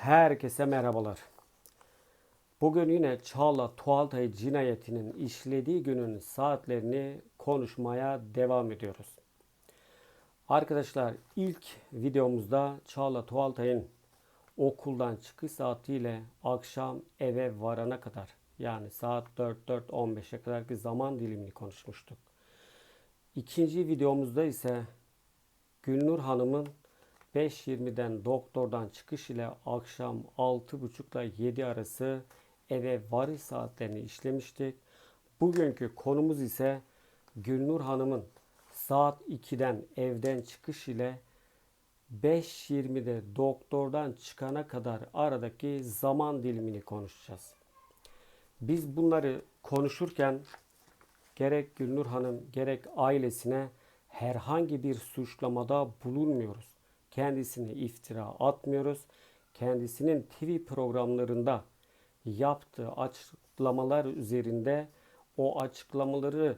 Herkese merhabalar. Bugün yine Çağla Tuğaltay cinayetinin işlediği günün saatlerini konuşmaya devam ediyoruz. Arkadaşlar ilk videomuzda Çağla Tuğaltay'ın okuldan çıkış saatiyle akşam eve varana kadar yani saat 4-4-15'e kadarki zaman dilimini konuşmuştuk. İkinci videomuzda ise Gülnur Hanım'ın 5.20'den doktordan çıkış ile akşam 6.30 ile 7 arası eve varış saatlerini işlemiştik. Bugünkü konumuz ise Gülnur Hanım'ın saat 2'den evden çıkış ile 5.20'de doktordan çıkana kadar aradaki zaman dilimini konuşacağız. Biz bunları konuşurken gerek Gülnur Hanım gerek ailesine herhangi bir suçlamada bulunmuyoruz. Kendisine iftira atmıyoruz. Kendisinin TV programlarında yaptığı açıklamalar üzerinde o açıklamaları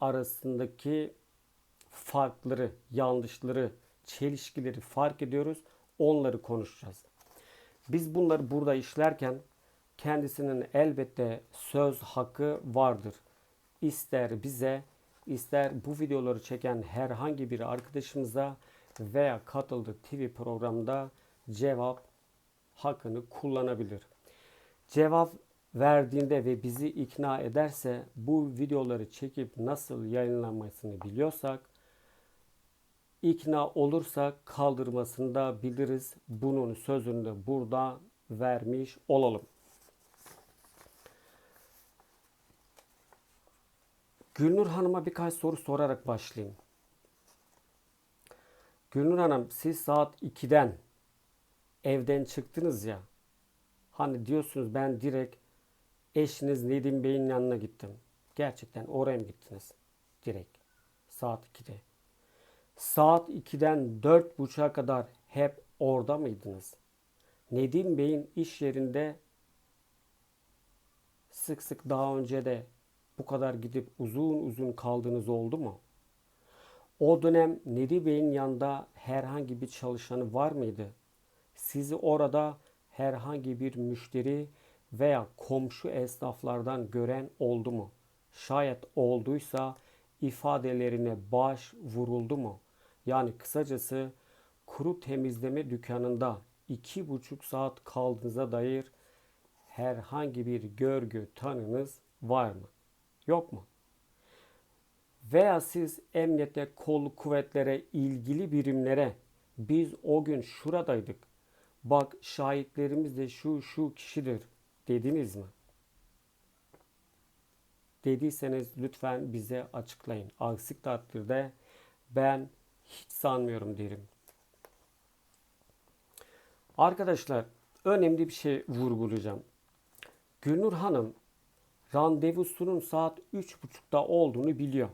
arasındaki farkları, yanlışları, çelişkileri fark ediyoruz. Onları konuşacağız. Biz bunları burada işlerken kendisinin elbette söz hakkı vardır. İster bize, ister bu videoları çeken herhangi bir arkadaşımıza veya katıldığı TV programda cevap hakkını kullanabilir. Cevap verdiğinde ve bizi ikna ederse bu videoları çekip nasıl yayınlanmasını biliyorsak ikna olursa kaldırmasını da biliriz. Bunun sözünü de burada vermiş olalım. Gülnur Hanım'a birkaç soru sorarak başlayayım. Gülnur Hanım siz saat 2'den evden çıktınız ya. Hani diyorsunuz ben direkt eşiniz Nedim Bey'in yanına gittim. Gerçekten oraya mı gittiniz? Direkt. Saat 2'de. Saat 2'den 4.30'a kadar hep orada mıydınız? Nedim Bey'in iş yerinde sık sık daha önce de bu kadar gidip uzun uzun kaldığınız oldu mu? O dönem Nedim Bey'in yanında herhangi bir çalışanı var mıydı? Sizi orada herhangi bir müşteri veya komşu esnaflardan gören oldu mu? Şayet olduysa ifadelerine baş vuruldu mu? Yani kısacası kuru temizleme dükkanında iki buçuk saat kaldığınıza dair herhangi bir görgü tanınız var mı? Yok mu? Veya siz emniyete, kol kuvvetlere, ilgili birimlere biz o gün şuradaydık. Bak şahitlerimiz de şu şu kişidir dediniz mi? Dediyseniz lütfen bize açıklayın. Aksi takdirde ben hiç sanmıyorum derim. Arkadaşlar önemli bir şey vurgulayacağım. Gülnur Hanım randevusunun saat 3.30'da olduğunu biliyor.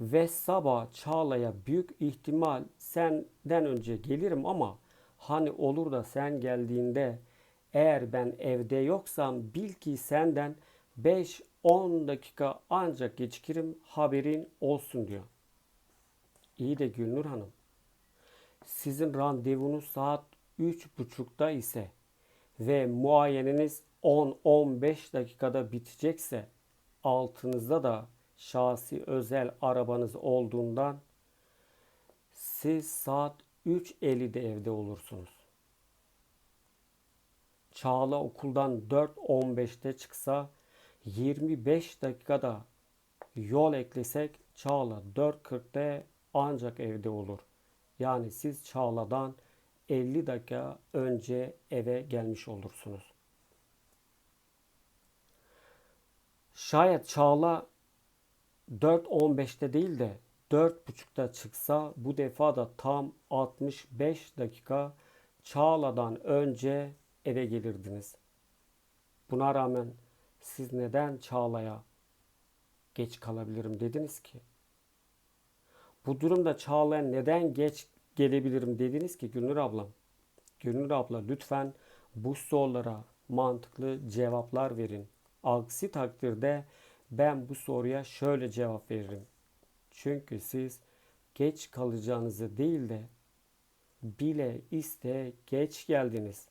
Ve sabah Çağla'ya büyük ihtimal senden önce gelirim ama hani olur da sen geldiğinde eğer ben evde yoksam bil ki senden 5-10 dakika ancak gecikirim haberin olsun diyor. İyi de Gülnur Hanım sizin randevunuz saat 3.30'da ise ve muayeneniz 10-15 dakikada bitecekse altınızda da şahsi özel arabanız olduğundan siz saat 3.50'de evde olursunuz. Çağla okuldan 4.15'te çıksa 25 dakikada yol eklesek Çağla 4.40'da ancak evde olur. Yani siz Çağla'dan 50 dakika önce eve gelmiş olursunuz. Şayet Çağla 4.15'te değil de 4.30'da çıksa bu defa da tam 65 dakika Çağla'dan önce eve gelirdiniz. Buna rağmen siz neden Çağla'ya geç kalabilirim dediniz ki? Bu durumda Çağla'ya neden geç gelebilirim dediniz ki Gülnur ablam? Gülnur abla lütfen bu sorulara mantıklı cevaplar verin. Aksi takdirde ben bu soruya şöyle cevap veririm. Çünkü siz geç kalacağınızı değil de bile iste geç geldiniz.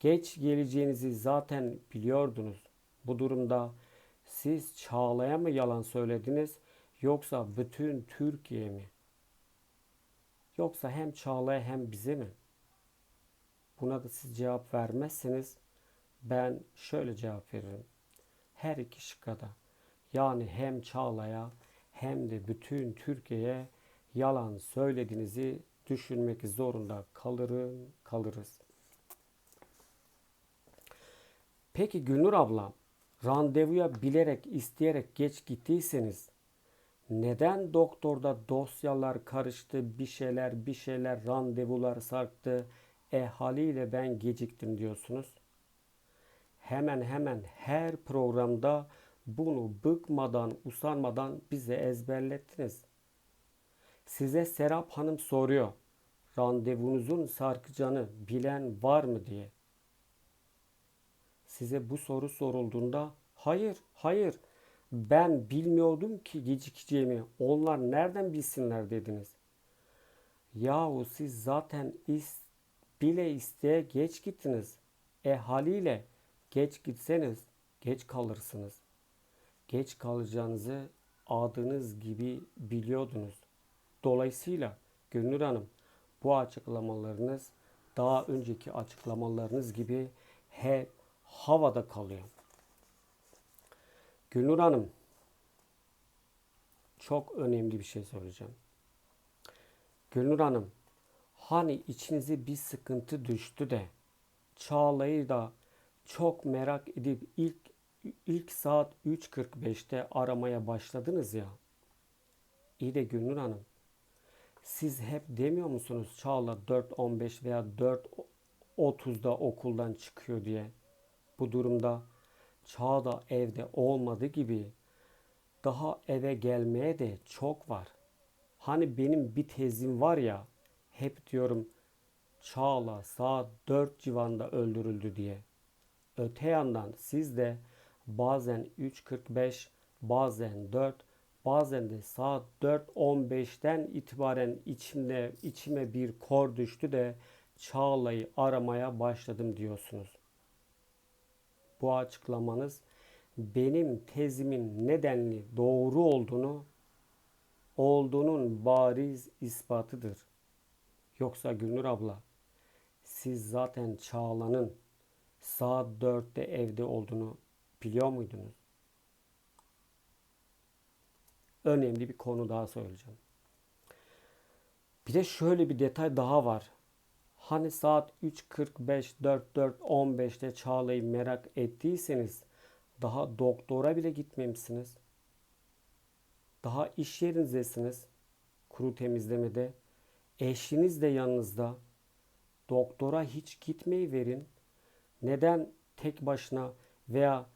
Geç geleceğinizi zaten biliyordunuz. Bu durumda siz Çağla'ya mı yalan söylediniz yoksa bütün Türkiye mi? Yoksa hem Çağla'ya hem bize mi? Buna da siz cevap vermezseniz ben şöyle cevap veririm. Her iki şıkka da yani hem Çağla'ya hem de bütün Türkiye'ye yalan söylediğinizi düşünmek zorunda kalırım, kalırız. Peki Gülnur ablam, randevuya bilerek isteyerek geç gittiyseniz neden doktorda dosyalar karıştı, bir şeyler bir şeyler randevular sarktı, e haliyle ben geciktim diyorsunuz? Hemen hemen her programda bunu bıkmadan, usanmadan bize ezberlettiniz. Size Serap Hanım soruyor. Randevunuzun sarkacağını bilen var mı diye. Size bu soru sorulduğunda hayır, hayır ben bilmiyordum ki gecikeceğimi. Onlar nereden bilsinler dediniz. Yahu siz zaten is, bile isteye geç gittiniz. E haliyle geç gitseniz geç kalırsınız. Geç kalacağınızı adınız gibi biliyordunuz. Dolayısıyla Gönül Hanım bu açıklamalarınız daha önceki açıklamalarınız gibi hep havada kalıyor. Gülnur Hanım çok önemli bir şey söyleyeceğim. Gülnur Hanım hani içinize bir sıkıntı düştü de Çağla'yı da çok merak edip ilk ilk saat 3.45'te aramaya başladınız ya. İyi de Gülnur Hanım siz hep demiyor musunuz Çağla 4.15 veya 4.30'da okuldan çıkıyor diye? Bu durumda Çağla evde olmadığı gibi daha eve gelmeye de çok var. Hani benim bir tezim var ya hep diyorum Çağla saat 4 civarında öldürüldü diye. Öte yandan siz de bazen 3.45 bazen 4 bazen de saat 4.15'ten itibaren içimde içime bir kor düştü de Çağla'yı aramaya başladım diyorsunuz. Bu açıklamanız benim tezimin nedenli doğru olduğunu olduğunun bariz ispatıdır. Yoksa Gülnur abla siz zaten Çağla'nın saat 4'te evde olduğunu biliyor muydunuz? Önemli bir konu daha söyleyeceğim. Bir de şöyle bir detay daha var. Hani saat 3.45, 4, 4, 15'te Çağla'yı merak ettiyseniz daha doktora bile gitmemişsiniz. Daha iş yerinizdesiniz. Kuru temizlemede. Eşiniz de yanınızda. Doktora hiç gitmeyi verin. Neden tek başına veya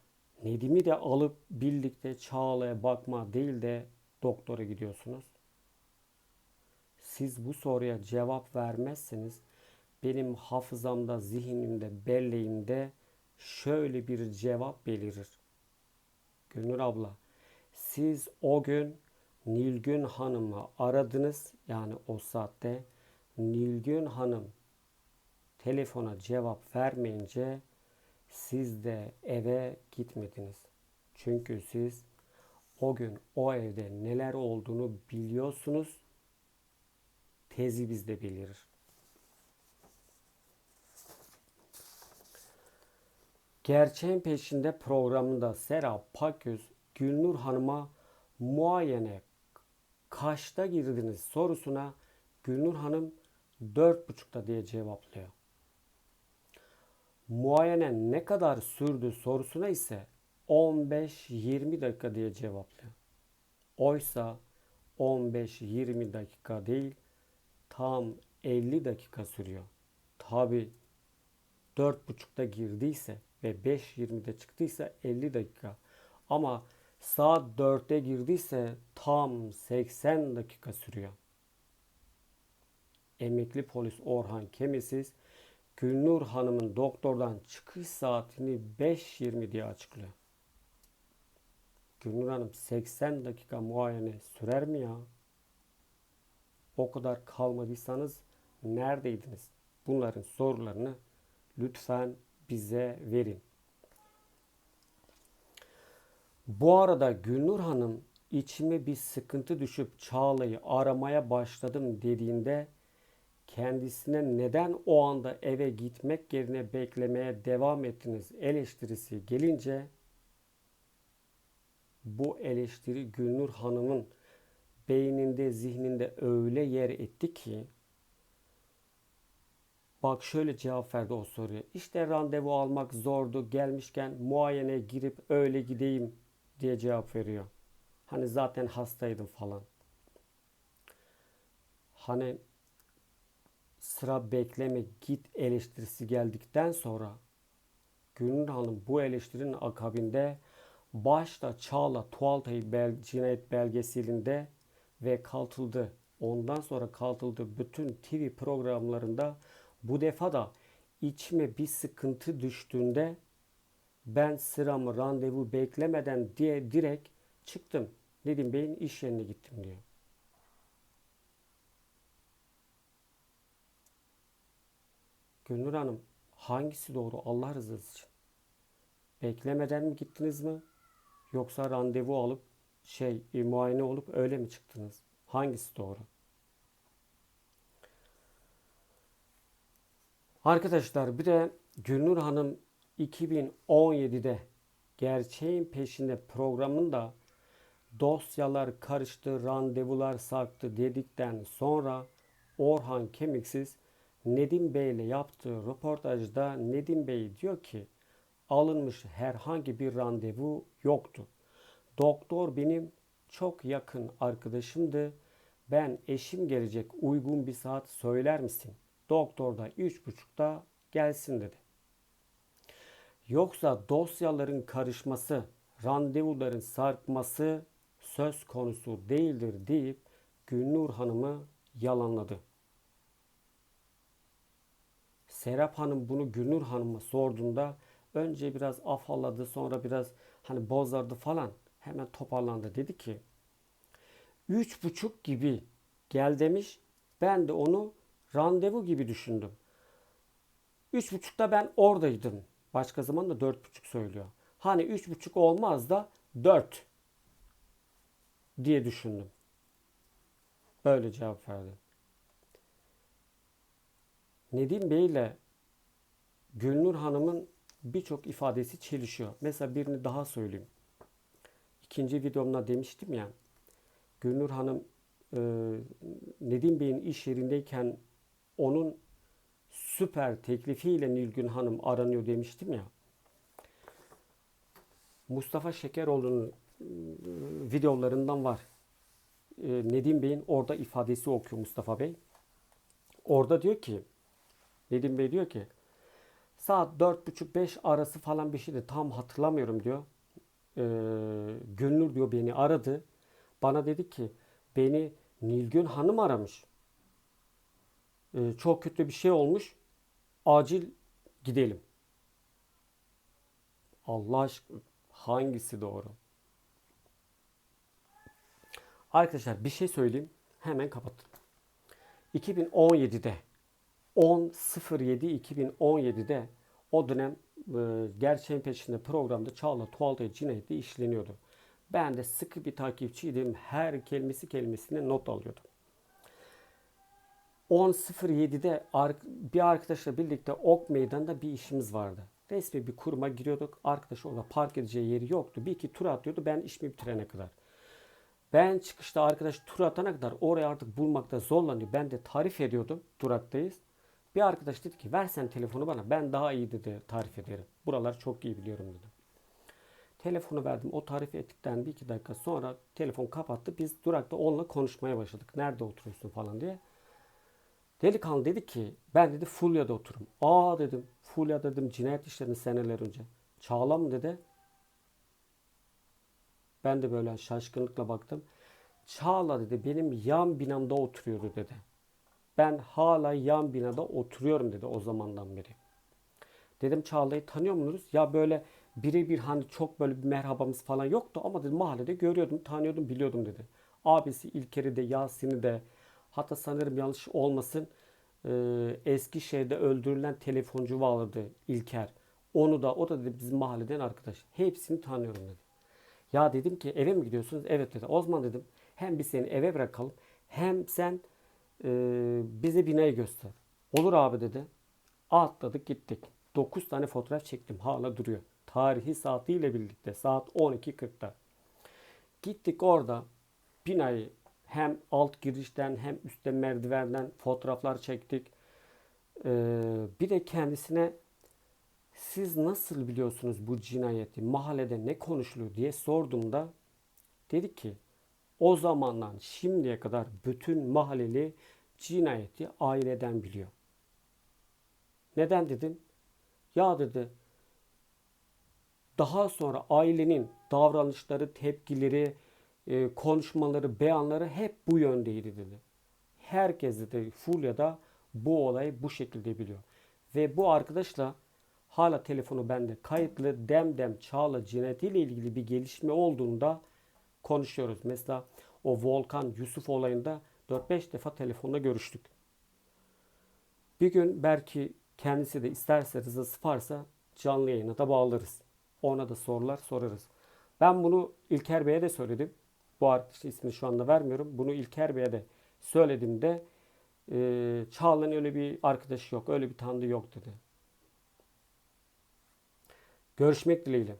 Nedim'i de alıp birlikte Çağla'ya bakma değil de doktora gidiyorsunuz? Siz bu soruya cevap vermezseniz benim hafızamda, zihnimde, belleğimde şöyle bir cevap belirir. Gönül abla, siz o gün Nilgün Hanım'ı aradınız. Yani o saatte Nilgün Hanım telefona cevap vermeyince siz de eve gitmediniz. Çünkü siz o gün o evde neler olduğunu biliyorsunuz. Tezi bizde belirir. Gerçeğin peşinde programında Serap Paköz Gülnur Hanım'a muayene kaçta girdiniz sorusuna Gülnur Hanım dört buçukta diye cevaplıyor. Muayene ne kadar sürdü sorusuna ise 15-20 dakika diye cevaplıyor. Oysa 15-20 dakika değil tam 50 dakika sürüyor. Tabi 4.30'da girdiyse ve 5.20'de çıktıysa 50 dakika. Ama saat 4'te girdiyse tam 80 dakika sürüyor. Emekli polis Orhan Kemisiz Gülnur Hanım'ın doktordan çıkış saatini 5.20 diye açıklıyor. Gülnur Hanım 80 dakika muayene sürer mi ya? O kadar kalmadıysanız neredeydiniz? Bunların sorularını lütfen bize verin. Bu arada Gülnur Hanım içime bir sıkıntı düşüp Çağla'yı aramaya başladım dediğinde kendisine neden o anda eve gitmek yerine beklemeye devam ettiniz eleştirisi gelince bu eleştiri Gülnur Hanım'ın beyninde, zihninde öyle yer etti ki bak şöyle cevap verdi o soruya. İşte randevu almak zordu. Gelmişken muayene girip öyle gideyim diye cevap veriyor. Hani zaten hastaydım falan. Hani sıra bekleme git eleştirisi geldikten sonra Gülnur Hanım bu eleştirinin akabinde başta Çağla Tuğaltay bel, cinayet belgeselinde ve kaltıldı. Ondan sonra kaltıldı bütün TV programlarında bu defa da içime bir sıkıntı düştüğünde ben sıramı randevu beklemeden diye direkt çıktım. Nedim Bey'in iş yerine gittim diyor. Gülnur Hanım hangisi doğru Allah rızası için? Beklemeden mi gittiniz mi? Yoksa randevu alıp şey e, muayene olup öyle mi çıktınız? Hangisi doğru? Arkadaşlar bir de Gülnur Hanım 2017'de Gerçeğin Peşinde programında dosyalar karıştı, randevular sarktı dedikten sonra Orhan Kemiksiz Nedim Bey ile yaptığı röportajda Nedim Bey diyor ki alınmış herhangi bir randevu yoktu. Doktor benim çok yakın arkadaşımdı. Ben eşim gelecek uygun bir saat söyler misin? Doktor da üç buçukta gelsin dedi. Yoksa dosyaların karışması, randevuların sarkması söz konusu değildir deyip Gülnur Hanım'ı yalanladı. Serap Hanım bunu Gülnur Hanım'a sorduğunda önce biraz afalladı sonra biraz hani bozardı falan hemen toparlandı. Dedi ki üç buçuk gibi gel demiş ben de onu randevu gibi düşündüm. Üç buçukta ben oradaydım. Başka zaman da dört buçuk söylüyor. Hani üç buçuk olmaz da dört diye düşündüm. Böyle cevap verdi. Nedim Bey ile Gülnur Hanım'ın birçok ifadesi çelişiyor. Mesela birini daha söyleyeyim. İkinci videomda demiştim ya. Gülnur Hanım e, Nedim Bey'in iş yerindeyken onun süper teklifiyle Nilgün Hanım aranıyor demiştim ya. Mustafa Şekeroğlu'nun e, videolarından var. E, Nedim Bey'in orada ifadesi okuyor Mustafa Bey. Orada diyor ki Nedim Bey diyor ki saat 4.30-5 arası falan bir şeydi tam hatırlamıyorum diyor. Ee, Gönül diyor beni aradı. Bana dedi ki beni Nilgün Hanım aramış. Ee, çok kötü bir şey olmuş. Acil gidelim. Allah aşkına hangisi doğru? Arkadaşlar bir şey söyleyeyim. Hemen kapattım. 2017'de 10.07.2017'de o dönem e, Gerçeğin Peşinde programda Çağla Tuğaltay cinayeti işleniyordu. Ben de sıkı bir takipçiydim. Her kelimesi kelimesine not alıyordum. 10.07'de bir arkadaşla birlikte Ok Meydan'da bir işimiz vardı. Resmi bir kuruma giriyorduk. Arkadaş orada park edeceği yeri yoktu. Bir iki tur atıyordu ben işimi bitirene kadar. Ben çıkışta arkadaş tur atana kadar orayı artık bulmakta zorlanıyor. Ben de tarif ediyordum. Duraktayız. Bir arkadaş dedi ki versen telefonu bana ben daha iyi dedi tarif ederim. Buralar çok iyi biliyorum dedi. Telefonu verdim. O tarif ettikten bir iki dakika sonra telefon kapattı. Biz durakta onunla konuşmaya başladık. Nerede oturuyorsun falan diye. Delikanlı dedi ki ben dedi Fulya'da oturum. Aa dedim Fulya dedim cinayet işlerini seneler önce. Çağla mı dedi. Ben de böyle şaşkınlıkla baktım. Çağla dedi benim yan binamda oturuyordu dedi. Ben hala yan binada oturuyorum dedi o zamandan beri. Dedim Çağla'yı tanıyor musunuz? Ya böyle birebir hani çok böyle bir merhabamız falan yoktu ama dedi mahallede görüyordum, tanıyordum, biliyordum dedi. Abisi İlker'i de Yasin'i de hatta sanırım yanlış olmasın e, Eskişehir'de öldürülen telefoncu vardı İlker. Onu da o da dedi bizim mahalleden arkadaş. Hepsini tanıyorum dedi. Ya dedim ki eve mi gidiyorsunuz? Evet dedi. O zaman dedim hem biz seni eve bırakalım hem sen e, bize binayı göster. Olur abi dedi. Atladık gittik. 9 tane fotoğraf çektim. Hala duruyor. Tarihi saatiyle birlikte. Saat 12.40'da. Gittik orada binayı hem alt girişten hem üstte merdivenden fotoğraflar çektik. Ee, bir de kendisine siz nasıl biliyorsunuz bu cinayeti? Mahallede ne konuşuluyor diye sorduğumda dedi ki o zamandan şimdiye kadar bütün mahalleli cinayeti aileden biliyor. Neden dedim? Ya dedi daha sonra ailenin davranışları, tepkileri, e, konuşmaları, beyanları hep bu yöndeydi dedi. Herkes dedi Fulya'da bu olayı bu şekilde biliyor. Ve bu arkadaşla hala telefonu bende kayıtlı Demdem Çağla cinayetiyle ilgili bir gelişme olduğunda konuşuyoruz. Mesela o Volkan Yusuf olayında 4-5 defa telefonda görüştük. Bir gün belki kendisi de isterse rızası varsa canlı yayına da bağlarız. Ona da sorular sorarız. Ben bunu İlker Bey'e de söyledim. Bu arkadaşın ismini şu anda vermiyorum. Bunu İlker Bey'e de söylediğimde e, Çağla'nın öyle bir arkadaşı yok, öyle bir tanıdığı yok dedi. Görüşmek dileğiyle.